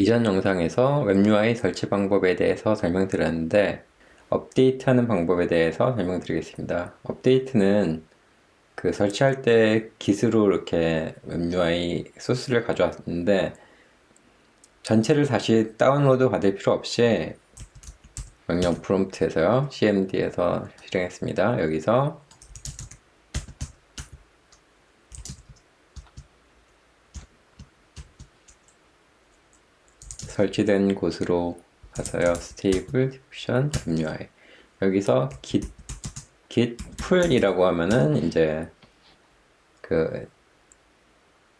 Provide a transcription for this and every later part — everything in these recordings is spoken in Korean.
이전 영상에서 웹UI 설치 방법에 대해서 설명드렸는데 업데이트하는 방법에 대해서 설명드리겠습니다. 업데이트는 그 설치할 때 깃으로 이렇게 웹UI 소스를 가져왔는데 전체를 다시 다운로드 받을 필요 없이 명령 프롬프트에서요 cmd에서 실행했습니다. 여기서 설치된 곳으로 가서요. stable diffusion MUI 여기서 git git pull이라고 하면은 이제 그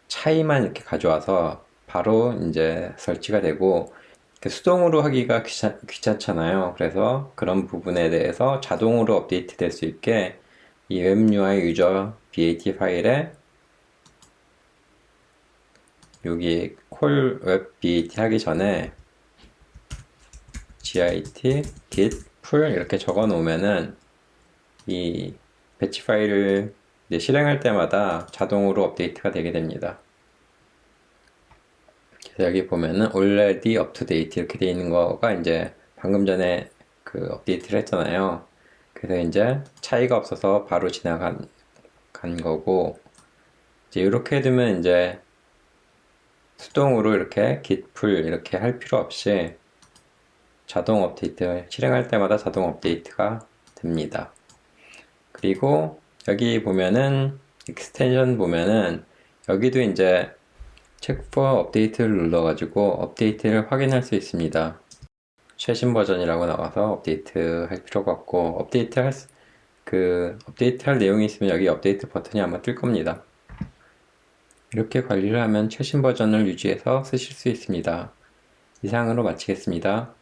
차이만 이렇게 가져와서 바로 이제 설치가 되고 수동으로 하기가 귀찮, 귀찮잖아요. 그래서 그런 부분에 대해서 자동으로 업데이트 될 수 있게 이 웹UI 유저 BAT 파일에 여기 콜 웹 BAT 하기 전에 git git pull 이렇게 적어 놓으면은 이 배치 파일을 실행할 때마다 자동으로 업데이트가 되게 됩니다. 그래서 여기 보면은 already up to date 이렇게 되어 있는 거가 이제 방금 전에 그 업데이트를 했잖아요. 그래서 이제 차이가 없어서 바로 지나간 간 거고 이제 이렇게 해두면 이제 수동으로 이렇게 git pull 이렇게 할 필요 없이 자동 업데이트 실행할 때마다 자동 업데이트가 됩니다. 그리고 여기 보면은 익스텐션 보면은 여기도 이제 체크 for 업데이트를 눌러가지고 업데이트를 확인할 수 있습니다. 최신 버전이라고 나와서 업데이트 할 필요가 없고 업데이트 할, 수- 그 업데이트 할 내용이 있으면 여기 업데이트 버튼이 아마 뜰 겁니다. 이렇게 관리를 하면 최신 버전을 유지해서 쓰실 수 있습니다. 이상으로 마치겠습니다.